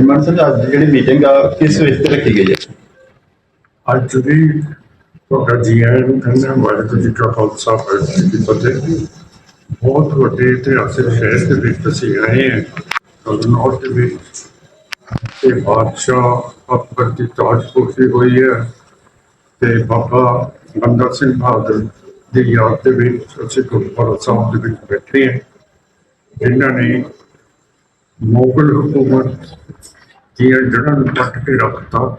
ਮਨ ਸਾਹਿਬ ਅੱਜ ਜਿਹੜੀ ਮੀਟਿੰਗ ਆ, ਕਿਸ ਵਿਸ਼ੇ ਤੇ ਰੱਖੀ ਗਈ ਹੈ? ਅੱਜ ਦੀ ਤੁਹਾਡਾ ਜੀ ਆਇਆਂ ਨੂੰ ਕਹਿੰਦਾ ਵਾਹਿਗੁਰੂ ਜੀ ਕਾ ਖਾਲਸਾ, ਵਾਹਿਗੁਰੂ ਜੀ ਕੀ ਫਤਿਹ। ਬਹੁਤ ਵੱਡੇ ਇਤਿਹਾਸਿਕ ਸ਼ਹਿਰ ਦੇ ਵਿੱਚ ਅਸੀਂ ਆਏ ਹਾਂ। ਕਲਨੌਰ ਦੇ ਵਿੱਚ ਤੇ ਬਾਦਸ਼ਾਹ ਅਕਬਰ ਦੀ ਤਾਜਪੋਸ਼ੀ ਹੋਈ ਹੈ ਤੇ ਬਾਬਾ ਬੰਦਾ ਸਿੰਘ ਬਹਾਦਰ ਦੀ ਯਾਦ ਦੇ ਵਿੱਚ ਅਸੀਂ ਗੁਰਦੁਆਰਾ ਸਾਹਿਬ ਦੇ ਵਿੱਚ ਬੈਠੇ ਹਾਂ। ਜਿਨ੍ਹਾਂ ਨੇ ਮੁਗਲ ਹਕੂਮਤ ਦੀਆਂ ਜੜ੍ਹਾਂ ਨੂੰ ਪੱਟ ਕੇ ਰੱਖਤਾ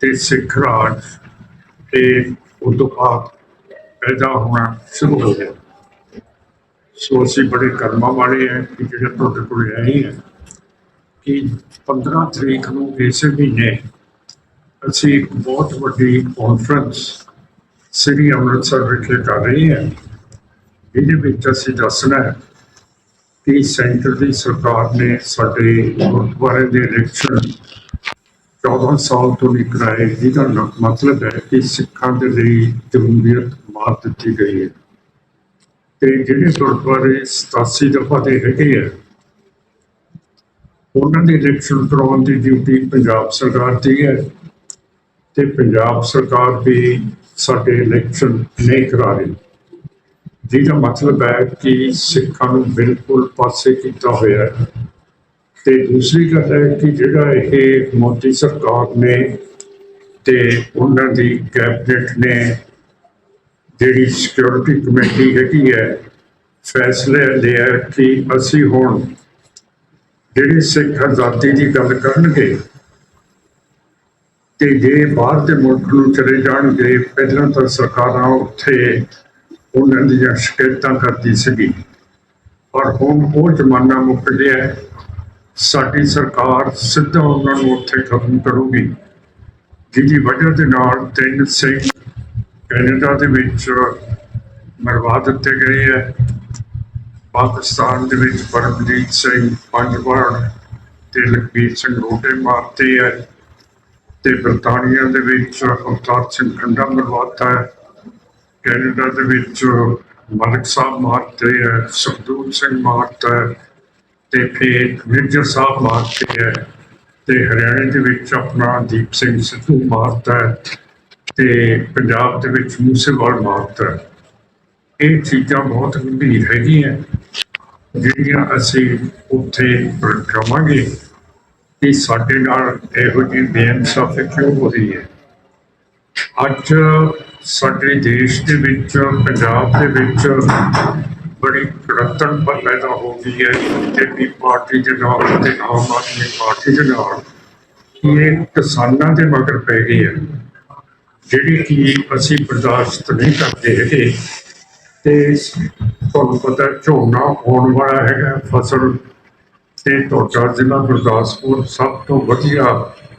ਤੇ ਸਿੱਖ ਰਾਜ ਤੇ ਉਦੋਂ ਬਾਅਦ ਪੈਦਾ ਹੋਣਾ ਸ਼ੁਰੂ ਹੋ ਗਿਆ। ਸੋ ਅਸੀਂ ਬੜੇ ਕਰਮਾਂ ਵਾਲੇ ਹਾਂ ਕਿ ਜਿਹੜੇ ਤੁਹਾਡੇ ਕੋਲ ਆਏ ਹਾਂ ਕਿ 15 ਤਰੀਕ ਨੂੰ ਇਸੇ ਮਹੀਨੇ ਅਸੀਂ ਇੱਕ ਬਹੁਤ ਵੱਡੀ ਕਾਨਫਰੰਸ ਸ੍ਰੀ ਅੰਮ੍ਰਿਤਸਰ ਵਿਖੇ ਕਰ ਰਹੇ ਹਾਂ। ਇਹਦੇ ਵਿੱਚ ਅਸੀਂ ਦੱਸਣਾ ਹੈ ਕਿ ਸੈਂਟਰ ਦੀ ਸਰਕਾਰ ਨੇ ਸਾਡੇ ਗੁਰਦੁਆਰੇ ਦੇ ਇਲੈਕਸ਼ਨ 14 ਸਾਲ ਤੋਂ ਨਹੀਂ ਕਰਾਏ ਜਿਹਦਾ ਮਤਲਬ ਹੈ ਕਿ ਸਿੱਖਾਂ ਦੇ ਲਈ ਜਮਹੂਰੀਅਤ ਮਾਰ ਦਿੱਤੀ ਗਈ ਹੈ। ਤੇ ਜਿਹੜੇ ਗੁਰਦੁਆਰੇ 87 ਦਫਾ ਦੇ ਹੈਗੇ ਆ, ਉਹਨਾਂ ਦੇ ਇਲੈਕਸ਼ਨ ਕਰਾਉਣ ਦੀ ਡਿਊਟੀ ਪੰਜਾਬ ਸਰਕਾਰ ਦੀ ਹੈ ਤੇ ਪੰਜਾਬ ਸਰਕਾਰ ਵੀ ਸਾਡੇ ਇਲੈਕਸ਼ਨ ਨਹੀਂ ਕਰਾ ਰਹੀ। ਜਿਹਦਾ ਮਤਲਬ ਹੈ ਕਿ ਸਿੱਖਾਂ ਨੂੰ ਬਿਲਕੁਲ ਪਾਸੇ ਕੀਤਾ ਹੋਇਆ ਹੈ। ਤੇ ਦੂਸਰੀ ਗੱਲ ਹੈ ਕਿ ਜਿਹੜਾ ਇਹ ਮੋਦੀ ਸਰਕਾਰ ਨੇ ਤੇ ਉਹਨਾਂ ਦੀ ਕੈਬਨਿਟ ਨੇ ਜਿਹੜੀ ਸਿਕਿਉਰਿਟੀ ਕਮੇਟੀ ਹੈਗੀ ਹੈ, ਫੈਸਲੇ ਲਿਆ ਕਿ ਅਸੀਂ ਹੁਣ ਜਿਹੜੇ ਸਿੱਖ ਆਜ਼ਾਦੀ ਦੀ ਗੱਲ ਕਰਨਗੇ ਤੇ ਜੇ ਬਾਹਰ ਦੇ ਮੁਲਕ ਨੂੰ ਚਲੇ ਜਾਣਗੇ, ਪਹਿਲਾਂ ਤਾਂ ਸਰਕਾਰਾਂ ਉੱਥੇ ਉਹਨਾਂ ਦੀਆਂ ਸ਼ਿਕਾਇਤਾਂ ਕਰਦੀ ਸੀਗੀ। ਪਰ ਹੁਣ ਉਹ ਜ਼ਮਾਨਾ ਮੁੱਕ ਗਿਆ ਸਾਡੀ ਸਰਕਾਰ ਸਿੱਧਾ ਉਹਨਾਂ ਨੂੰ ਉੱਥੇ ਖਤਮ ਕਰੂਗੀ। ਜਿਹਦੀ ਵਜ੍ਹਾ ਦੇ ਨਾਲ ਤਿੰਨ ਸਿੰਘ ਕੈਨੇਡਾ ਦੇ ਵਿੱਚ ਮਰਵਾ ਦਿੱਤੇ ਗਏ ਹੈ। ਪਾਕਿਸਤਾਨ ਦੇ ਵਿੱਚ ਪਰਮਜੀਤ ਸਿੰਘ ਪੰਜ ਪੰਜਵਾੜ ਤੇ ਲਖਬੀਰ ਸਿੰਘ ਰੋਟੇ ਮਾਰਤੇ ਹੈ। ਤੇ ਬਰਤਾਨੀਆ ਦੇ ਵਿੱਚ ਅਵਤਾਰ ਸਿੰਘ ਖੰਡਾ ਮਰਵਾਤਾ ਹੈ। ਕੈਨੇਡਾ ਦੇ ਵਿੱਚ ਮਲਕ ਸਾਹਿਬ ਮਾਰਤੇ ਹੈ ਸੁਖਦੂਰ ਸਿੰਘ ਮਾਰਤਾ ਹੈ ਤੇ ਫਿਰ ਵਿਰਜਰ ਸਾਹਿਬ ਮਾਰਤੇ ਹੈ ਤੇ ਹਰਿਆਣੇ ਦੇ ਵਿੱਚ ਆਪਣਾ ਦੀਪ ਸਿੰਘ ਸਿੱਧੂ ਮਾਰਤਾ ਹੈ ਤੇ ਪੰਜਾਬ ਦੇ ਵਿੱਚ ਮੂਸੇਵਾਲ ਮਾਰਤਾ ਹੈ। ਇਹ ਚੀਜ਼ਾਂ ਬਹੁਤ ਗੰਭੀਰ ਹੈਗੀਆਂ, ਜਿਹੜੀਆਂ ਅਸੀਂ ਉੱਥੇ ਕਰਾਂਗੇ। ਕਿ ਸਾਡੇ ਨਾਲ ਇਹੋ ਜਿਹੀ ਬੇਇਨਸਾਫੀ ਕਿਉਂ ਹੋ ਰਹੀ ਹੈ? ਅੱਜ ਸਾਡੇ ਦੇਸ਼ ਦੇ ਵਿੱਚ, ਪੰਜਾਬ ਦੇ ਵਿੱਚ ਬੜੀ ਕੜਤਨ ਪੈਦਾ ਹੋ ਗਈ ਹੈ। ਬੀਜੇਪੀ ਪਾਰਟੀ ਦੇ ਨਾਲ ਤੇ ਆਮ ਆਦਮੀ ਪਾਰਟੀ ਦੇ ਨਾਲ ਕਿ ਇਹ ਕਿਸਾਨਾਂ ਦੇ ਮਗਰ ਪੈ ਗਈ ਹੈ। ਜਿਹੜੀ ਕਿ ਅਸੀਂ ਬਰਦਾਸ਼ਤ ਨਹੀਂ ਕਰਦੇ ਹੈਗੇ ਤੇ ਤੁਹਾਨੂੰ ਪਤਾ ਝੋਨਾ ਹੋਣ ਵਾਲਾ ਹੈਗਾ, ਫਸਲ ਤੇ ਤੁਹਾਡਾ ਜ਼ਿਲ੍ਹਾ ਗੁਰਦਾਸਪੁਰ ਸਭ ਤੋਂ ਵਧੀਆ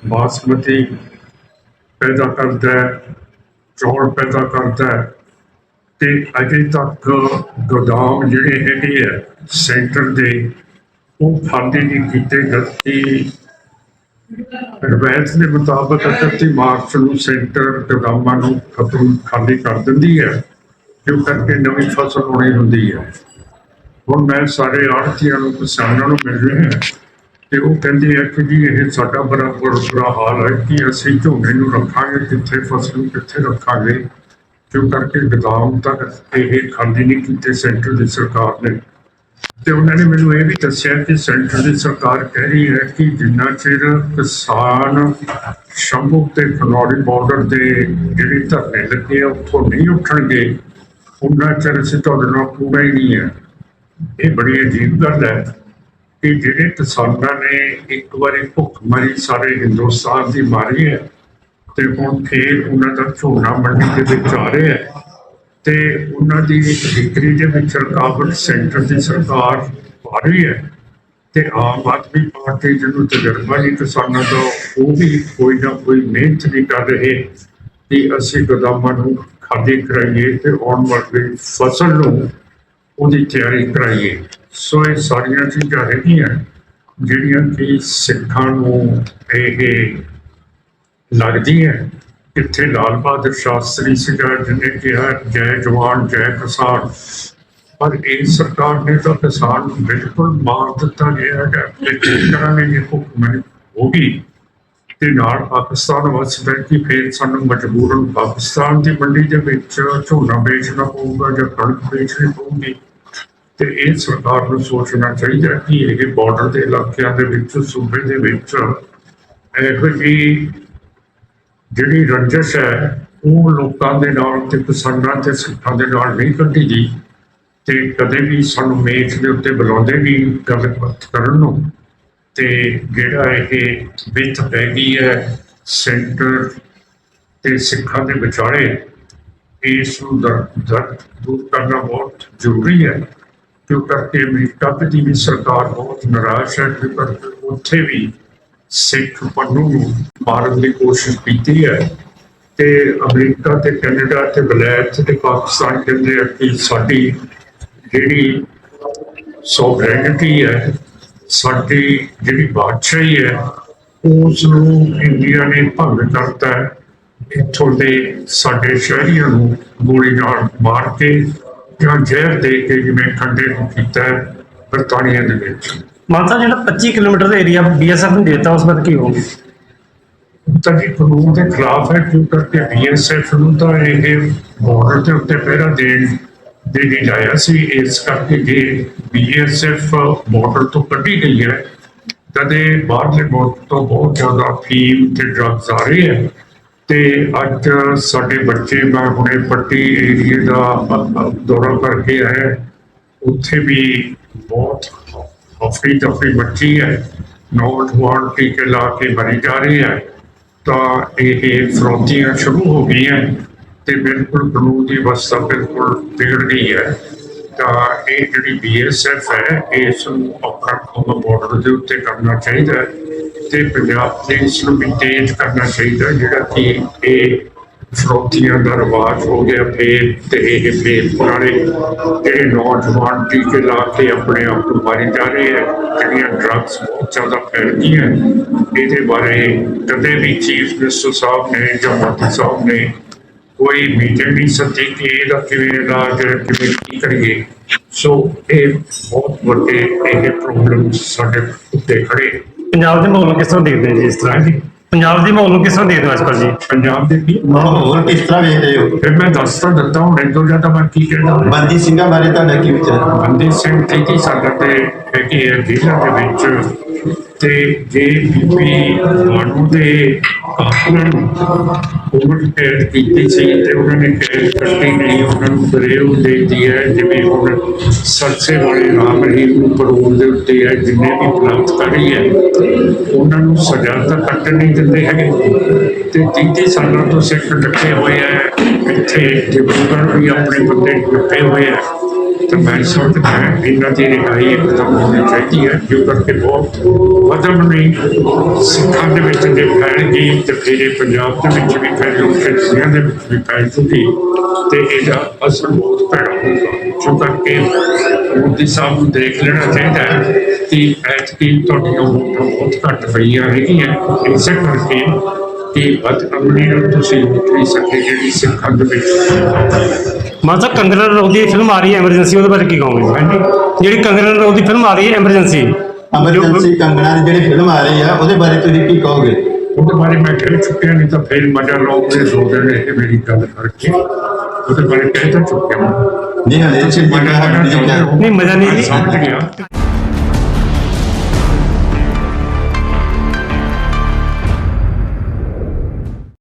ਬਾਸਮਤੀ ਪੈਦਾ ਕਰਦਾ ਹੈ, ਚੌਲ ਪੈਦਾ ਕਰਦਾ ਹੈ। ਤੇ ਅਜੇ ਤੱਕ ਗੋਦਾਮ ਜਿਹੜੇ ਹੈਗੇ ਆ, ਸੈਂਟਰ ਦੇ, ਉਹ ਖਾਲੀ ਨਹੀਂ ਕੀਤੇ ਜਦਕਿ ਰਵਾਇਤ ਦੇ ਮੁਤਾਬਕ 31 ਮਾਰਚ ਨੂੰ ਸੈਂਟਰ ਗੋਦਾਮਾਂ ਨੂੰ ਖਤਮ ਖਾਲੀ ਕਰ ਦਿੰਦੀ ਹੈ, ਜੋ ਕਰਕੇ ਨਵੀਂ ਫਸਲ ਹੋਣੀ ਹੁੰਦੀ ਹੈ। ਹੁਣ ਮੈਂ ਸਾਰੇ ਆੜਤੀਆਂ ਨੂੰ, ਕਿਸਾਨਾਂ ਨੂੰ ਮਿਲ ਰਿਹਾ ਹਾਂ। ਤੇ ਉਹ ਕਹਿੰਦੇ ਆ ਕਿ ਜੀ, ਇਹ ਸਾਡਾ ਬੜਾ ਬੜਾ ਬੁਰਾ ਹਾਲ ਹੈ ਕਿ ਅਸੀਂ ਝੋਨੇ ਨੂੰ ਰੱਖਾਂਗੇ, ਕਿੱਥੇ ਫਸਲ ਨੂੰ ਕਿੱਥੇ ਰੱਖਾਂਗੇ। ਕਿਉਂ ਕਰਕੇ ਗਦਾਮ ਤੱਕ ਇਹ ਖਾਲੀ ਨਹੀਂ ਕੀਤੇ ਸੈਂਟਰ ਦੀ ਸਰਕਾਰ ਨੇ। ਤੇ ਉਹਨਾਂ ਨੇ ਮੈਨੂੰ ਇਹ ਵੀ ਦੱਸਿਆ ਕਿ ਸੈਂਟਰ ਦੀ ਸਰਕਾਰ ਕਹਿ ਰਹੀ ਹੈ ਕਿ ਜਿੰਨਾ ਚਿਰ ਕਿਸਾਨ ਸ਼ੰਭੂ ਤੇ ਖਨੌਰੀ ਬਾਰਡਰ ਦੇ ਜਿਹੜੇ ਧਰਨੇ ਲੱਗੇ ਆ, ਉੱਥੋਂ ਨਹੀਂ ਉੱਠਣਗੇ, ਉਹਨਾਂ ਚਿਰ ਅਸੀਂ ਤੁਹਾਡੇ ਨਾਲ ਪੂਰਾ ਹੀ ਨਹੀਂ ਹੈ। ਇਹ ਬੜੀ ਅਜੀਬ ਗੱਲ ਹੈ। ਕਿ ਜਿਹੜੇ ਕਿਸਾਨਾਂ ਨੇ ਇੱਕ ਵਾਰੀ ਭੁੱਖ ਮਰੀ, ਸਾਰੇ ਹਿੰਦੁਸਤਾਨ ਦੀ ਮਾਰੀ ਹੈ ਤੇ ਹੁਣ ਫੇਰ ਉਹਨਾਂ ਦਾ ਝੋਨਾ ਮੰਡੀ ਦੇ ਵਿੱਚ ਆ ਰਿਹਾ ਹੈ ਤੇ ਉਹਨਾਂ ਦੀ ਵਿਕਰੀ ਦੇ ਵਿੱਚ ਰੁਕਾਵਟ ਸੈਂਟਰ ਦੀ ਸਰਕਾਰ ਪਾ ਰਹੀ ਹੈ ਤੇ ਆਮ ਆਦਮੀ ਪਾਰਟੀ ਜਿਹਨੂੰ ਤਜਰਬਾ ਨਹੀਂ ਕਿਸਾਨਾਂ ਦਾ, ਉਹ ਵੀ ਕੋਈ ਨਾ ਕੋਈ ਮਿਹਨਤ ਨਹੀਂ ਕਰ ਰਹੇ ਕਿ ਅਸੀਂ ਗੋਦਾਮਾਂ ਨੂੰ ਖਾਲੀ ਕਰਾਈਏ ਤੇ ਆਉਣ ਵਾਲੀ ਫਸਲ ਨੂੰ ਉਹਦੀ ਤਿਆਰੀ ਕਰਾਈਏ। ਸੋ ਇਹ ਸਾਰੀਆਂ ਚੀਜ਼ਾਂ ਹੈਗੀਆਂ, ਜਿਹੜੀਆਂ ਕਿ ਸਿੱਖਾਂ ਨੂੰ ਇਹ ਲੱਗਦੀਆਂ। ਕਿੱਥੇ ਲਾਲ ਬਹਾਦਰ ਸ਼ਾਸਤਰੀ ਸੀਗਾ, ਜਿਹਨੇ ਕਿਹਾ, ਜੈ ਜਵਾਨ, ਜੈ ਕਿਸਾਨ। ਪਰ ਇਹ ਸਰਕਾਰ ਨੇ ਤਾਂ ਕਿਸਾਨ ਨੂੰ ਬਿਲਕੁਲ ਮਾਰ ਦਿੱਤਾ ਗਿਆ ਹੈ ਕਿ ਕਿਸ ਤਰ੍ਹਾਂ ਨੇ ਇਹ ਹੁਕਮ ਹੋਗੀ ਤੇ ਨਾਲ ਪਾਕਿਸਤਾਨ ਵਸਦਾ ਕਿ ਫਿਰ ਸਾਨੂੰ ਮਜਬੂਰਨ ਪਾਕਿਸਤਾਨ ਦੀ ਮੰਡੀ ਦੇ ਵਿੱਚ ਝੋਨਾ ਵੇਚਣਾ ਪਊਗਾ ਜਾਂ ਕਣਕ ਵੇਚਣੀ ਪਊਗੀ। ਤੇ ਇਹ ਸਰਕਾਰ ਨੂੰ ਸੋਚਣਾ ਚਾਹੀਦਾ ਕਿ ਇਹ ਬਾਰਡਰ ਦੇ ਇਲਾਕਿਆਂ ਦੇ ਵਿੱਚ, ਸੂਬੇ ਦੇ ਵਿੱਚ ਇਹੋ ਜਿਹੀ ਜਿਹੜੀ ਰੰਜਸ਼ ਹੈ, ਉਹ ਲੋਕਾਂ ਦੇ ਨਾਲ ਤੇ ਕਿਸਾਨਾਂ ਤੇ ਸਿੱਖਾਂ ਦੇ ਨਾਲ ਨਹੀਂ ਕੱਢੀ ਦੀ ਤੇ ਕਦੇ ਵੀ ਸਾਨੂੰ ਮੇਚ ਦੇ ਉੱਤੇ ਬੁਲਾਉਂਦੇ ਵੀ ਗੱਲਬਾਤ ਕਰਨ ਨੂੰ। ਤੇ ਜਿਹੜਾ ਇਹ ਵਿੱਥ ਪੈ ਗਈ ਹੈ ਸੈਂਟਰ ਤੇ ਸਿੱਖਾਂ ਦੇ ਵਿਚਾਲੇ, ਇਸ ਨੂੰ ਦਰ ਦਰ ਦੂਰ ਕਰਨਾ ਬਹੁਤ ਜ਼ਰੂਰੀ ਹੈ। ਕਿਉਂਕਿ ਅਮਰੀਕਾ ਦੀ ਵੀ ਸਰਕਾਰ ਬਹੁਤ ਨਿਰਾਸ਼ ਹੈ ਕਿਉਂਕਿ ਉੱਥੇ ਵੀ ਸਿੱਖ ਪੰਨੂ ਨੂੰ ਮਾਰਨ ਦੀ ਕੋਸ਼ਿਸ਼ ਕੀਤੀ ਹੈ। ਤੇ ਅਮਰੀਕਾ ਤੇ ਕੈਨੇਡਾ ਤੇ ਵਲਾਇਤ ਤੇ ਪਾਕਿਸਤਾਨ ਕਹਿੰਦੇ ਆ ਕਿ ਸਾਡੀ ਜਿਹੜੀ ਸੋਵਰੇਨਿਟੀ ਹੈ, ਸਾਡੀ ਜਿਹੜੀ ਬਾਦਸ਼ਾਹੀ ਹੈ ਉਸ ਨੂੰ ਇੰਡੀਆ ਨੇ ਭੰਗ ਕਰਤਾ ਹੈ। ਇੱਥੋਂ ਦੇ ਸਾਡੇ ਸ਼ਹਿਰੀਆਂ ਨੂੰ ਗੋਲੀ ਨਾਲ ਮਾਰ ਕੇ ਜਾਂ ਜ਼ਹਿਰ ਦੇ ਕੇ ਜਿਵੇਂ ਠੰਡੇ ਨੂੰ ਕੀਤਾ ਹੈ ਬਰਤਾਨੀਆ ਦੇ ਵਿੱਚ। ਮਾਨਸਾ ਜਿਹੜਾ 25 ਕਿਲੋਮੀਟਰ ਦਾ ਏਰੀਆ ਬੀਐਸਐਫ ਨੂੰ ਦੇਤਾ ਉਸ ਬਾਰੇ ਕੀ ਹੋਊਗੀ ਤਾਂ ਜੀ ਕਾਨੂੰਨ ਦੇ ਖਿਲਾਫ ਹੈ ਕਿਉਂਕਿ ਬੀਐਸਐਫ ਨੂੰ ਤਾਂ ਇਹ ਬਾਰਡਰ ਦੇ ਉੱਤੇ ਪਹਿਰਾ ਦੇਣ ਦੇ ਲਈ ਲਾਇਆ ਸੀ। ਇਸ ਕਰਕੇ ਜੇ ਬੀਐਸਐਫ ਬਾਰਡਰ ਤੋਂ ਕੱਢੀ ਗਈ ਹੈ। ਤਦੇ ਬਾਹਰਲੇ ਮੁਲਕ ਤੋਂ ਬਹੁਤ ਜ਼ਿਆਦਾ ਫੀਮ ਤੇ ਡਰੱਗਸ ਆ ਰਹੇ ਹੈ। ਤੇ ਅੱਜ ਸਾਡੇ ਬੱਚੇ, ਮੈਂ ਹੁਣੇ ਪੱਟੀ ਏਰੀਏ ਦਾ ਦੌਰਾ ਕਰਕੇ ਆਇਆ। ਉੱਥੇ ਵੀ ਬਹੁਤ ਹਫੜੀ ਦਫੜੀ ਬੱਚੀ ਹੈ। ਨੌਜਵਾਨ ਟੀਕੇ ਲਾ ਕੇ ਮਰੀ ਜਾ ਰਹੇ ਹੈ। ਤਾਂ ਇਹ ਫਰੋਤੀਆਂ ਸ਼ੁਰੂ ਹੋ ਗਈਆਂ ਤੇ ਬਿਲਕੁਲ ਕਾਨੂੰਨ ਦੀ ਅਵਸਥਾ ਬਿਲਕੁਲ ਵਿਗੜ ਗਈ ਹੈ। ਤਾਂ ਇਹ ਜਿਹੜੀ ਬੀਐਸਐਫ ਹੈ ਇਸ ਨੂੰ ਆਪਣਾ ਕੰਮ ਬਾਰਡਰ ਦੇ ਉੱਤੇ ਕਰਨਾ ਚਾਹੀਦਾ ਹੈ ਤੇ ਪੰਜਾਬ ਦੇ ਇਸ ਨੂੰ ਵੀ ਤੇਜ਼ ਕਰਨਾ ਚਾਹੀਦਾ ਜਿਹੜਾ ਕਿ ਇਹ ਫਰੋਤੀਆਂ ਦਾ ਰਿਵਾਜ ਹੋ ਗਿਆ ਫੇਰ ਤੇ ਇਹ ਫੇਰ ਪੁਰਾਣੇ ਜਿਹੜੇ ਨੌਜਵਾਨ ਟੀਕੇ ਲਾ ਕੇ ਆਪਣੇ ਆਪ ਨੂੰ ਮਾਰੀ ਜਾ ਰਹੇ ਹੈ, ਜਿਹੜੀਆਂ ਡਰੱਗਸ ਬਹੁਤ ਜ਼ਿਆਦਾ ਫੈਲ ਗਈਆਂ ਇਹਦੇ ਬਾਰੇ ਕਦੇ ਵੀ ਚੀਫ ਮਿਨਿਸਟਰ ਸਾਹਿਬ ਨੇ ਜਾਂ ਮੰਤਰੀ ਸਾਹਿਬ ਨੇ ਕੋਈ ਮੀਟਿੰਗ ਨਹੀਂ ਸੱਦੀ ਕਿ ਇਹਦਾ ਕਿਵੇਂ ਇਲਾਜ ਹੈ, ਕਿਵੇਂ ਕੀ ਕਰੀਏ। ਸੋ ਇਹ ਬਹੁਤ ਵੱਡੇ ਇਹ ਪ੍ਰੋਬਲਮ ਸਾਡੇ ਉੱਤੇ ਖੜੇ। ਪੰਜਾਬ ਦੇ ਮਾਹੌਲ ਨੂੰ ਕਿਸ ਤਰ੍ਹਾਂ ਦੇਖਦੇ ਹੋ ਜੀ ਇਸ ਤਰ੍ਹਾਂ? ਰਾਜੀ ਪੰਜਾਬ ਦੇ ਮਾਹੌਲ ਨੂੰ ਕਿਸ ਤਰ੍ਹਾਂ ਦੇਖਦੇ ਹੋ ਅੱਜਕੱਲ ਜੀ? ਪੰਜਾਬ ਦੇ ਕੀ? ਮਾਹੌਲ ਕਿਸ ਤਰ੍ਹਾਂ ਵੇਖਦੇ ਹੋ? ਫਿਰ ਮੈਂ ਦੱਸ ਤਾਂ ਦਿੱਤਾ ਹੁਣ ਇਹ ਤੋਂ ਜ਼ਿਆਦਾ ਮੈਂ ਕੀ ਕਹਿਣਾ ਬੰਦੀ ਸਿੰਘਾਂ ਬਾਰੇ ਤੁਹਾਡਾ ਕੀ ਵਿਚਾਰ ਹੈ? ਬੰਦੀ ਸਿੰਘ ਤੀਜੀ ਸਾਡਾ ਤੇ ਹੈਗੀ ਹੈ ਜ਼ਿਲ੍ਹਾ ਦੇ ਵਿੱਚ ਤੇ ਜੇ ਬੀਬੀ ਮਾਨੂ ਦੇ ਕਾਤਲਾਂ ਨੂੰ ਉਮਰ ਕੈਦ ਕੀਤੀ ਸੀ ਤੇ ਉਹਨਾਂ ਨੇ ਕੈਦ ਕੱਟੀ ਨਹੀਂ ਉਹਨਾਂ ਨੂੰ ਬਰੇਉ ਦੇ ਦਿੱਤੀ ਹੈ ਜਿਵੇਂ ਹੁਣ ਸਰਸੇ ਵਾਲੇ ਰਾਮ ਰਹੀਮ ਨੂੰ ਪਰੋਲ ਦੇ ਉੱਤੇ ਹੈ ਜਿੰਨੇ ਵੀ ਬਲਾਤਕਾਰੀ ਹੈ, ਉਹਨਾਂ ਨੂੰ ਸਜ਼ਾ ਤਾਂ ਕੱਟ ਨਹੀਂ ਦਿੰਦੇ ਹੈਗੇ। ਤੇ 30 ਸਾਲਾਂ ਤੋਂ ਸਿੱਖ ਡੱਕੇ ਹੋਏ ਹੈ ਇੱਥੇ ਡਿਬਰੂਗੜ੍ਹ ਵੀ ਆਪਣੇ ਬੰਦੇ ਡੱਕੇ ਹੋਏ ਹੈ ਤੇ ਮੈਂ ਸਮਝਦਾ ਹਾਂ ਇਹਨਾਂ ਦੀ ਰਿਹਾਈ ਇੱਕਦਮ ਹੋਣੀ ਚਾਹੀਦੀ ਹੈ, ਜੋ ਕਰਕੇ ਬਹੁਤ ਵਧਮ ਨਹੀਂ ਸਿੱਖਾਂ ਦੇ ਵਿੱਚ ਜੇ ਫੈਲ ਗਈ ਤੇ ਫਿਰ ਇਹ ਪੰਜਾਬ ਦੇ ਵਿੱਚ ਵੀ ਫੈਲੂ ਤੇ ਦੁਨੀਆ ਦੇ ਵਿੱਚ ਵੀ ਫੈਲ ਚੁੱਕੀ ਤੇ ਇਹਦਾ ਅਸਰ ਬਹੁਤ ਭੈੜਾ ਹੋਊਗਾ। ਜੋ ਕਰਕੇ ਮੋਦੀ ਸਾਹਿਬ ਨੂੰ ਦੇਖ ਲੈਣਾ ਚਾਹੀਦਾ ਹੈ ਕਿ ਐਤਕੀ ਤੁਹਾਡੀਆਂ ਵੋਟਾਂ ਬਹੁਤ ਘੱਟ ਪਈਆਂ ਹੈਗੀਆਂ, ਇਸੇ ਕਰਕੇ ਕਿ ਬਦ ਅਮਲੀ ਨੂੰ ਤੁਸੀਂ ਰੋਕ ਨਹੀਂ ਸਕੇ ਜਿਹੜੀ ਸਿੱਖਾਂ ਦੇ ਵਿੱਚ। ਮਾਨਸਾ ਕੰਗਨਾ ਰਣੌਤ ਦੀ ਫਿਲਮ ਆ ਰਹੀ ਹੈ ਐਮਰਜੈਂਸੀ ਉਹਦੇ ਬਾਰੇ ਕੀ ਕਹੋਗੇ? ਹਾਂਜੀ। ਜਿਹੜੀ ਕੰਗਨਾ ਰਣੌਤ ਦੀ ਫਿਲਮ ਆ ਰਹੀ ਹੈ ਐਮਰਜੈਂਸੀ। ਅਮਰਜੈਂਸੀ ਕੰਗਣਾ ਦੀ ਜਿਹੜੀ ਫਿਲਮ ਆ ਰਹੀ ਆ ਉਹਦੇ ਬਾਰੇ ਤੁਸੀਂ ਕੀ ਕਹੋਗੇ? ਉਹਦੇ ਬਾਰੇ ਮੈਂ ਕਹਿ ਚੁੱਕਿਆ ਨਹੀਂ ਤਾਂ ਫਿਰ ਮਜ਼ਾ ਲਓਗੇ ਦੋ ਦਿਨ ਇਹ ਮੇਰੀ ਗੱਲ ਕਰਕੇ। ਉਹਦੇ ਬਾਰੇ ਕਹਿ ਤਾਂ ਚੁੱਕਿਆ ਮੈਂ। ਨਹੀਂ ਹਲੇ ਹੋ? ਨਹੀਂ, ਮਜ਼ਾ ਨਹੀਂ। ਸਮਝ ਗਿਆ।